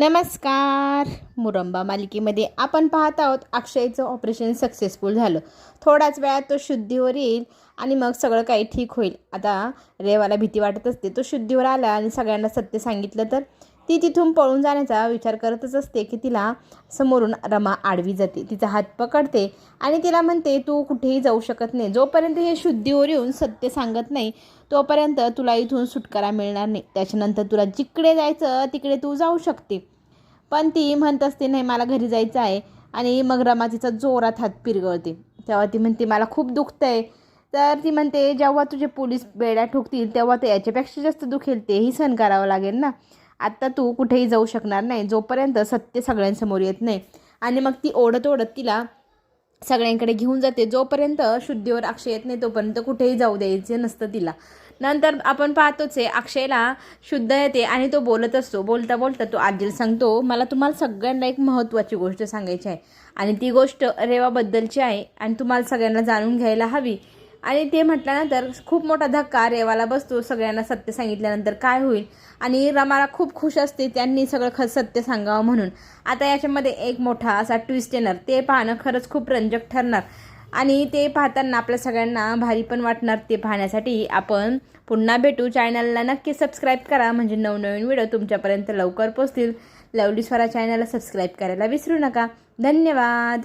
नमस्कार. मुरंबा मालिकेमध्ये आपण पाहत आहोत अक्षयचं ऑपरेशन सक्सेसफुल झालं. थोड्याच वेळात तो शुद्धीवर येईल आणि मग सगळं काही ठीक होईल. आता रेवाला भीती वाटत असते. तो शुद्धीवर आला आणि सगळ्यांना सत्य सांगितलं तर? ती तिथून पळून जाण्याचा विचार करतच असते की तिला समोरून रमा आडवी जाते. तिचा हात पकडते आणि तिला म्हणते तू कुठेही जाऊ शकत नाही. जोपर्यंत हे शुद्धीवर येऊन सत्य सांगत नाही तोपर्यंत तुला इथून सुटकारा मिळणार नाही. त्याच्यानंतर तुला जिकडे जायचं तिकडे तू जाऊ शकते. पण ती म्हणत असते नाही मला घरी जायचं आहे. आणि मग रमा तिचा जोरात हात पिरगळते. तेव्हा ती म्हणते मला खूप दुखतं आहे तर ती म्हणते जेव्हा तुझे पोलीस बेड्या ठोकतील तेव्हा ते याच्यापेक्षा जास्त दुखेल. तेही सहन करावं लागेल ना. आत्ता तू कुठेही जाऊ शकणार नाही. जोपर्यंत सत्य सगळ्यांसमोर येत नाही. आणि मग ती ओढत ओढत तिला सगळ्यांकडे घेऊन जाते. जोपर्यंत शुद्धीवर अक्षय येत नाही तोपर्यंत कुठेही जाऊ द्यायचे नसतं तिला. नंतर आपण पाहतोच आहे अक्षयला शुद्ध येते आणि तो बोलत असतो. बोलता बोलता तो आजीला सांगतो मला तुम्हाला सगळ्यांना एक महत्त्वाची गोष्ट सांगायची आहे. आणि ती गोष्ट रेवाबद्दलची आहे आणि तुम्हाला सगळ्यांना जाणून घ्यायला हवी. आणि ते म्हटल्यानंतर खूप मोठा धक्का रेवाला बसतो सगळ्यांना सत्य सांगितल्यानंतर काय होईल? आणि रमाला खूप खुश असते त्यांनी सगळं ख सत्य सांगावं म्हणून. आता याच्यामध्ये एक मोठा असा ट्विस्ट येणार. ते पाहणं खरंच खूप रंजक ठरणार. आणि ते पाहताना आपल्या सगळ्यांना भारी पण वाटणार ते पाहण्यासाठी. आपण पुन्हा भेटू. चॅनलला नक्की सबस्क्राईब करा. म्हणजे नवनवीन व्हिडिओ तुमच्यापर्यंत लवकर पोचतील लवली स्वरा चॅनलला सबस्क्राईब करायला विसरू नका. धन्यवाद!